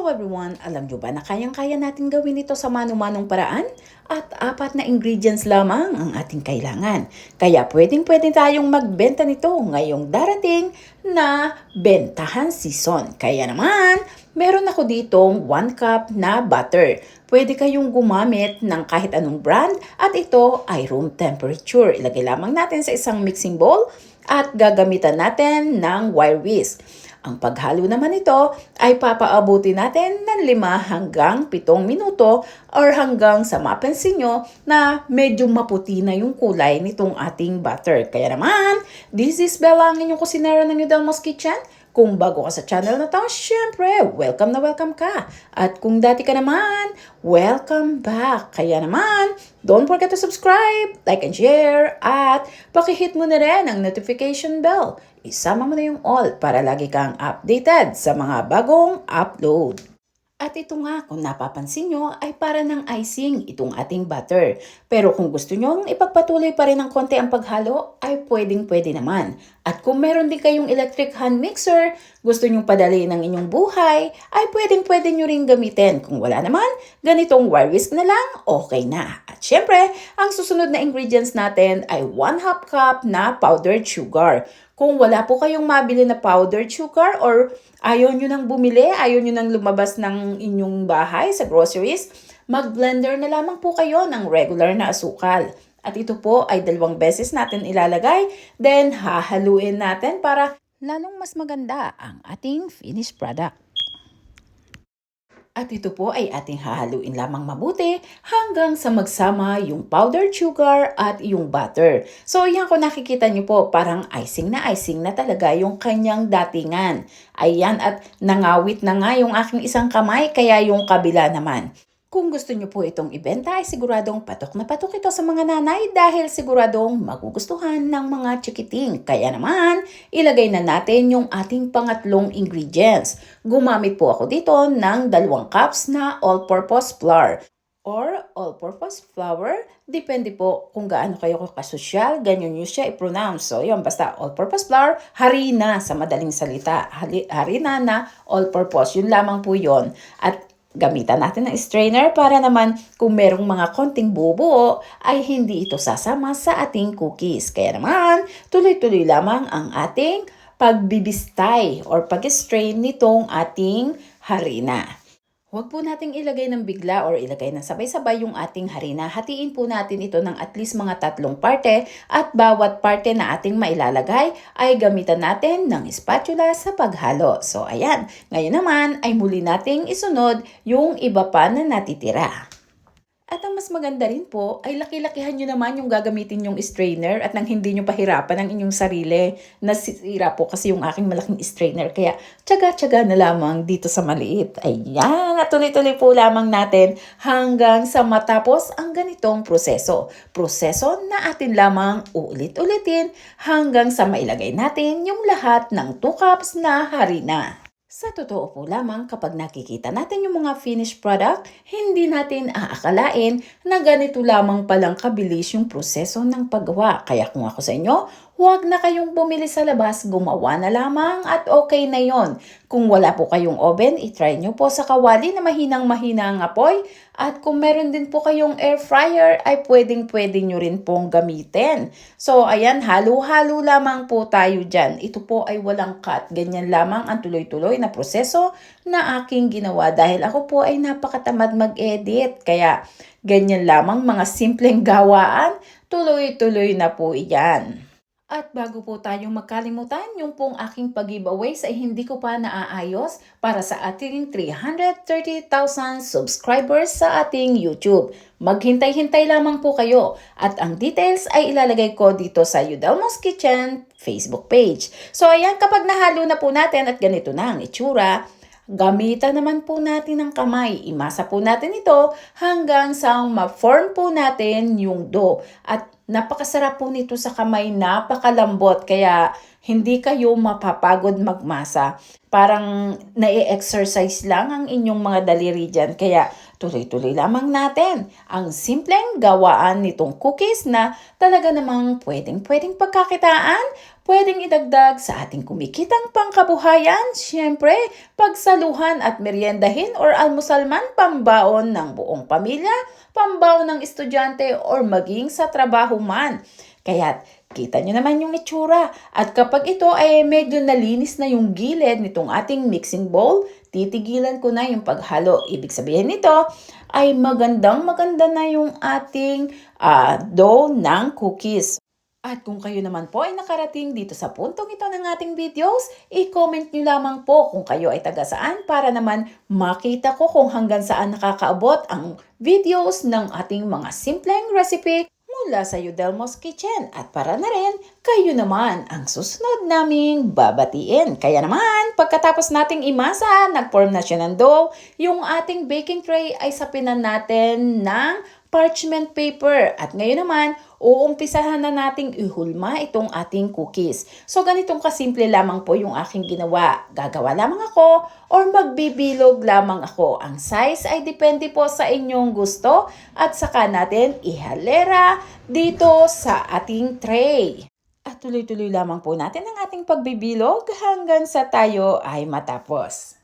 Hello everyone! Alam nyo ba na kayang-kaya natin gawin ito sa mano-manong paraan? At apat na ingredients lamang ang ating kailangan. Kaya pwedeng-pwede tayong magbenta nito ngayong darating na bentahan season. Kaya naman, meron ako ditong 1 cup na butter. Pwede kayong gumamit ng kahit anong brand at ito ay room temperature. Ilagay lamang natin sa isang mixing bowl at gagamitan natin ng wire whisk. Ang paghalo naman ito ay papaabuti natin ng 5 hanggang 7 minuto or hanggang sa mapansin nyo na medyo maputi na yung kulay nitong ating butter. Kaya naman, this is Bella, ang inyong kusinera ng Udelmo's Kitchen. Kung bago ka sa channel na to, syempre, welcome na welcome ka. At kung dati ka naman, welcome back. Kaya naman, don't forget to subscribe, like and share, at pakihit mo na rin ang notification bell. Isama mo na yung all para lagi kang updated sa mga bagong upload. At ito nga, kung napapansin nyo, ay para ng icing itong ating butter. Pero kung gusto nyo ipagpatuloy pa rin ng konti ang paghalo, ay pwedeng pwede naman. At kung meron din kayong electric hand mixer, gusto nyong padaliin ng inyong buhay, ay pwedeng pwede nyo rin gamitin. Kung wala naman, ganitong wire whisk na lang, okay na. At syempre, ang susunod na ingredients natin ay 1 half cup na powdered sugar. Kung wala po kayong mabili na powdered sugar or ayaw nyo nang bumili, ayaw nyo nang lumabas ng inyong bahay sa groceries, mag-blender na lamang po kayo ng regular na asukal. At ito po ay dalawang beses natin ilalagay, then hahaluin natin para lalong mas maganda ang ating finished product. At ito po ay ating hahaluin lamang mabuti hanggang sa magsama yung powdered sugar at yung butter. So yan kung nakikita nyo po, parang icing na icing na talaga yung kanyang datingan. Ayan at nangawit na nga yung aking isang kamay kaya yung kabila naman. Kung gusto nyo po itong ibenta ay siguradong patok na patok ito sa mga nanay dahil siguradong magugustuhan ng mga chikiting. Kaya naman, ilagay na natin yung ating pangatlong ingredients. Gumamit po ako dito ng dalawang cups na all-purpose flour or all-purpose flour. Depende po kung gaano kayo kasosyal, ganyan nyo siya i-pronounce. So, yun, basta all-purpose flour, harina sa madaling salita. Harina na all-purpose. Yun lamang po yun. At gamitan natin ng strainer para naman kung merong mga konting bubuo ay hindi ito sasama sa ating cookies. Kaya naman, tuloy-tuloy lamang ang ating pagbibistay or pag-strain nitong ating harina. Huwag po nating ilagay ng bigla or ilagay ng sabay-sabay yung ating harina. Hatiin po natin ito ng at least mga tatlong parte at bawat parte na ating mailalagay ay gamitan natin ng spatula sa paghalo. So ayan, ngayon naman ay muli nating isunod yung iba pa na natitira. At ang mas maganda rin po ay laki-lakihan nyo naman yung gagamitin yung strainer at nang hindi nyo pahirapan ang inyong sarili. Nasira po kasi yung aking malaking strainer kaya tsaga-tsaga na lamang dito sa maliit. Ayan, at tuloy-tuloy po lamang natin hanggang sa matapos ang ganitong proseso. Proseso na atin lamang ulit-ulitin hanggang sa mailagay natin yung lahat ng 2 cups na harina. Sa totoo po lamang, kapag nakikita natin yung mga finished product, hindi natin aakalain na ganito lamang palang kabilis yung proseso ng paggawa. Kaya kung ako sa inyo, huwag na kayong bumili sa labas, gumawa na lamang at okay na yon. Kung wala po kayong oven, itry nyo po sa kawali na mahinang-mahina ang apoy. At kung meron din po kayong air fryer, ay pwedeng-pwede nyo rin pong gamitin. So, ayan, halo-halo lamang po tayo dyan. Ito po ay walang cut. Ganyan lamang ang tuloy-tuloy na proseso na aking ginawa dahil ako po ay napakatamad mag-edit. Kaya, ganyan lamang mga simpleng gawaan, tuloy-tuloy na po iyan. At bago po tayong magkalimutan, yung pong aking pag-giveaway sa hindi ko pa naaayos para sa ating 330,000 subscribers sa ating YouTube. Maghintay-hintay lamang po kayo at ang details ay ilalagay ko dito sa Udelmo's Kitchen Facebook page. So ayan, kapag nahalo na po natin at ganito na ang itsura, Gamitan naman po natin ng kamay. Imasa po natin ito hanggang sa ma-form po natin yung dough. At napakasarap po nito sa kamay, napakalambot. Kaya hindi kayo mapapagod magmasa. Parang na-exercise lang ang inyong mga daliri dyan. Kaya tuloy-tuloy lamang natin ang simpleng gawaan nitong cookies na talaga namang pwedeng-pwedeng pagkakitaan, pwedeng idagdag sa ating kumikitang pangkabuhayan. Siyempre, pagsaluhan at meriendahin or almusal man pambaon ng buong pamilya, pambaon ng estudyante or maging sa trabaho man. Kaya kita nyo naman yung itsura. At kapag ito ay medyo nalinis na yung gilid nitong ating mixing bowl, titigilan ko na yung paghalo. Ibig sabihin nito ay magandang maganda na yung ating ah, dough ng cookies. At kung kayo naman po ay nakarating dito sa puntong ito ng ating videos, i-comment nyo lamang po kung kayo ay taga saan para naman makita ko kung hanggang saan nakakaabot ang videos ng ating mga simpleng recipe mula sa Yudelmo's Kitchen. At para na rin, kayo naman ang susunod naming babatiin. Kaya naman, pagkatapos nating imasa, nag-form na siya ng dough, yung ating baking tray ay sapinan natin ng parchment paper. At ngayon naman, uumpisahan na nating ihulma itong ating cookies. So ganitong kasimple lamang po yung aking ginawa. Gagawa lamang ako or magbibilog lamang ako. Ang size ay depende po sa inyong gusto at saka natin ihalera dito sa ating tray. At tuloy-tuloy lamang po natin ang ating pagbibilog hanggang sa tayo ay matapos.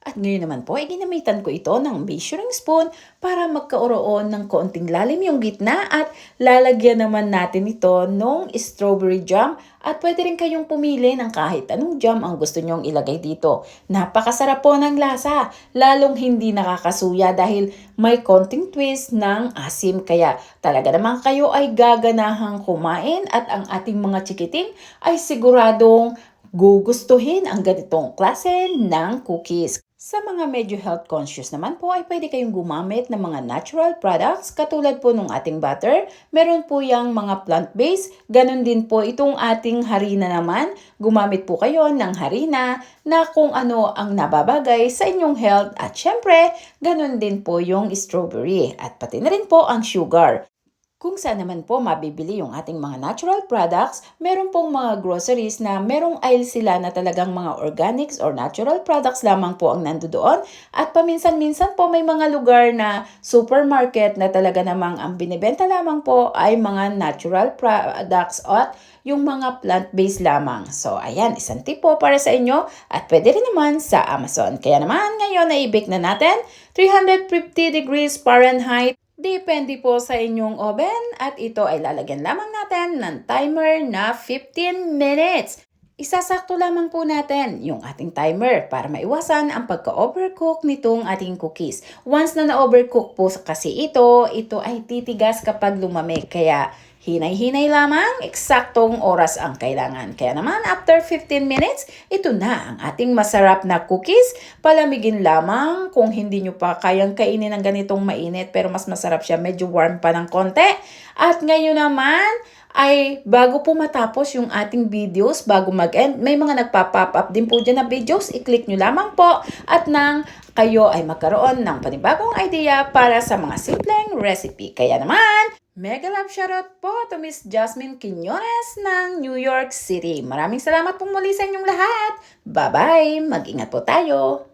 At ngayon naman po ay ginamitan ko ito ng measuring spoon para magkaroon ng konting lalim yung gitna at lalagyan naman natin ito ng strawberry jam at pwede rin kayong pumili ng kahit anong jam ang gusto nyong ilagay dito. Napakasarap po ng lasa, lalong hindi nakakasuya dahil may konting twist ng asim kaya talaga naman kayo ay gaganahang kumain at ang ating mga chikiting ay siguradong gugustuhin ang ganitong klase ng cookies. Sa mga medyo health conscious naman po ay pwede kayong gumamit ng mga natural products katulad po ng ating butter. Meron po yung mga plant-based. Ganon din po itong ating harina naman. Gumamit po kayo ng harina na kung ano ang nababagay sa inyong health. At syempre, ganon din po yung strawberry. At pati na rin po ang sugar. Kung saan naman po mabibili yung ating mga natural products, meron pong mga groceries na merong aisle sila na talagang mga organics or natural products lamang po ang nandoon. At paminsan-minsan po may mga lugar na supermarket na talaga namang ang binibenta lamang po ay mga natural products at yung mga plant-based lamang. So, ayan, isang tip po para sa inyo at pwede rin naman sa Amazon. Kaya naman, ngayon na i-bake na natin 350 degrees Fahrenheit Depende po sa inyong oven at ito ay lalagyan lamang natin ng timer na 15 minutes. Isasakto lamang po natin yung ating timer para maiwasan ang pagka-overcook nitong ating cookies. Once na na-overcook po kasi ito, ito ay titigas kapag lumamig. Kaya hinay-hinay lamang, eksaktong oras ang kailangan. Kaya naman, after 15 minutes, ito na ang ating masarap na cookies. Palamigin lamang kung hindi nyo pa kayang kainin ng ganitong mainit pero mas masarap siya, medyo warm pa ng konti. At ngayon naman, ay bago po matapos yung ating videos, bago mag-end, may mga nagpa-pop up din po dyan na videos. I-click nyo lamang po at nang kayo ay magkaroon ng panibagong idea para sa mga simpleng recipe. Kaya naman, mega love shoutout po to Miss Jasmine Quiñones ng New York City. Maraming salamat po muli sa inyong lahat. Bye-bye! Mag-ingat po tayo!